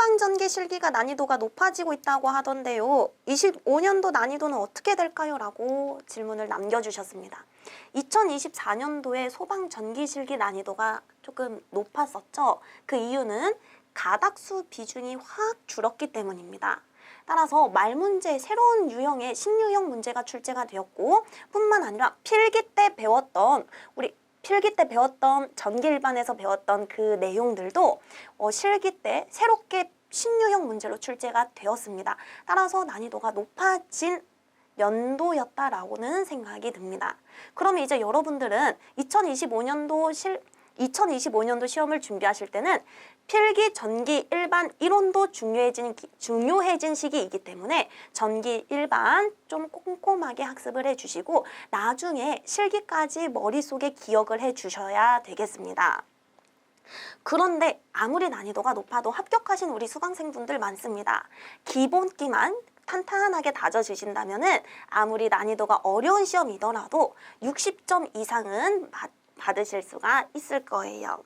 소방전기 실기가 난이도가 높아지고 있다고 하던데요. 25년도 난이도는 어떻게 될까요? 라고 질문을 남겨주셨습니다. 2024년도에 소방전기 실기 난이도가 조금 높았었죠. 그 이유는 가닥수 비중이 확 줄었기 때문입니다. 따라서 말 문제 새로운 유형의 신유형 문제가 출제가 되었고 뿐만 아니라 필기 때 배웠던 우리 필기 때 배웠던 전기 일반에서 배웠던 그 내용들도 어, 실기 때 새롭게 신유형 문제로 출제가 되었습니다. 따라서 난이도가 높아진 연도였다라고는 생각이 듭니다. 그러면 이제 여러분들은 2025년도 실 2025년도 시험을 준비하실 때는 필기, 전기, 일반 이론도 중요해진 기- 중요해진 시기이기 때문에 전기, 일반 좀 꼼꼼하게 학습을 해주시고 나중에 실기까지 머릿속에 기억을 해주셔야 되겠습니다. 그런데 아무리 난이도가 높아도 합격하신 우리 수강생분들 많습니다. 기본기만 탄탄하게 다져주신다면 은 아무리 난이도가 어려운 시험이더라도 60점 이상은 받- 받으실 수가 있을 거예요.